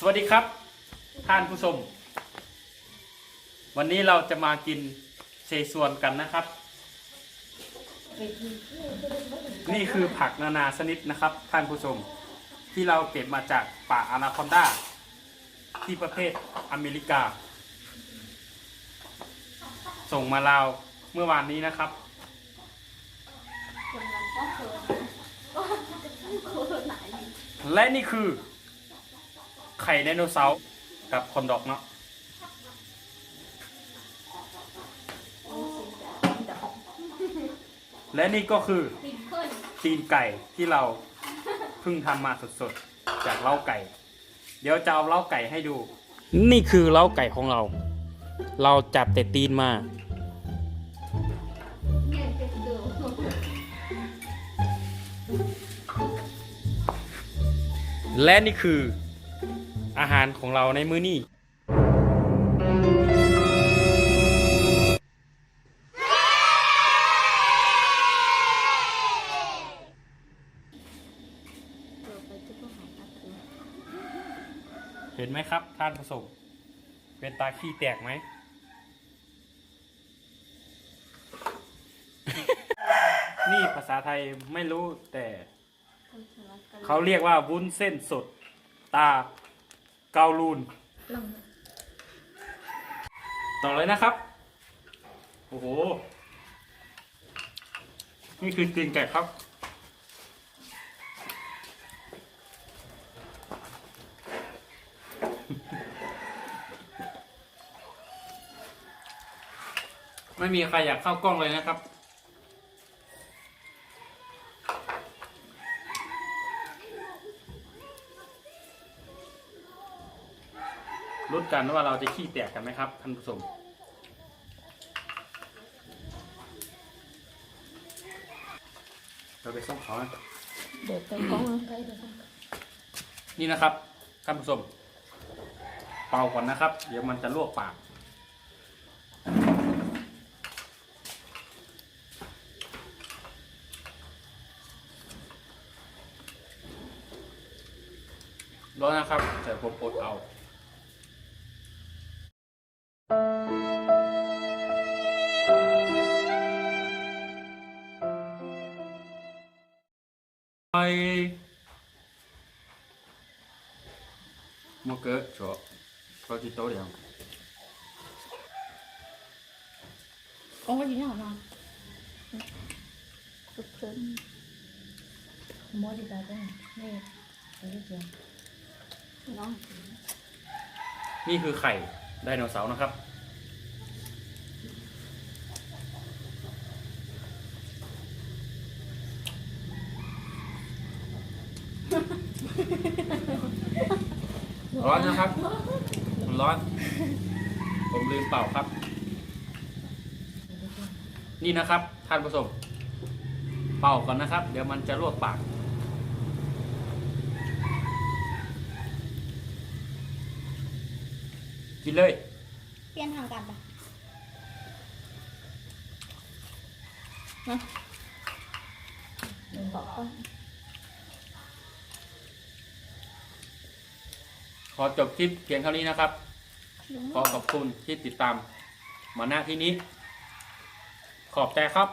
สวัสดีครับ ท่านผู้ชม วันนี้เราจะมากินเซซวนกันนะครับ นี่คือผักนานาชนิดนะครับ ท่านผู้ชม ที่เราเก็บมาจากป่าอนาคอนดาที่ประเทศอเมริกา ส่งมาลาวเมื่อวานนี้นะครับและนี่คือ ไข่ไดโนเสาร์กับคอนดอกเนาะและนี่ก็คือตีนไก่ที่เราเพิ่งทำมาสดๆ จากเล้าไก่ เดี๋ยวจะเอาเล้าไก่ให้ดู นี่คือเล้าไก่ของเรา เราจับแต่ตีนมาและนี่คือ อาหารของเราในมื้อนี้ เห็นไหมครับท่านผู้ชมเป็นตาขี้แตกไหม นี่ภาษาไทยไม่รู้แต่ เขาเรียกว่าวุ้นเส้นสดตา เกาลูนลงต่อเลยนะครับ โอ้โห นี่คือตีนไก่ครับ ไม่มีใครอยากเข้ากล้องเลยนะครับ รุ้นกันว่าเราจะขี้แตกกันไหมครับท่านผู้ชมเราไปส่งเขานะเดี๋ยวไปกล้องไปเดี๋ยวไปนี่นะครับท่านผู้ชมเป่าก่อนนะครับ เดี๋ยวมันจะลวกปาก ร้อนนะครับ แต่ผมอดเอา ไปมะเขือเฉาะก็ที่โต๊ะเดียวกล้องไว้ที่ไหนหรอสุดเพิ่มมอดีตาได้นี่เดี๋ยวเดี๋ยวน้องนี่คือไข่ไดโนเสาร์นะครับ ร้อนนะครับ มันร้อน ผมลืมเป่าครับ นี่นะครับท่านผู้ชมเป่าก่อนนะครับ เดี๋ยวมันจะลวกปาก กินเลย เปลี่ยนทางการปะนะบอกก่อน ขอจบคลิปเพียงเท่านี้นะครับ ขอขอบคุณที่ติดตาม มาหน้าที่นี้ ขอบใจครับ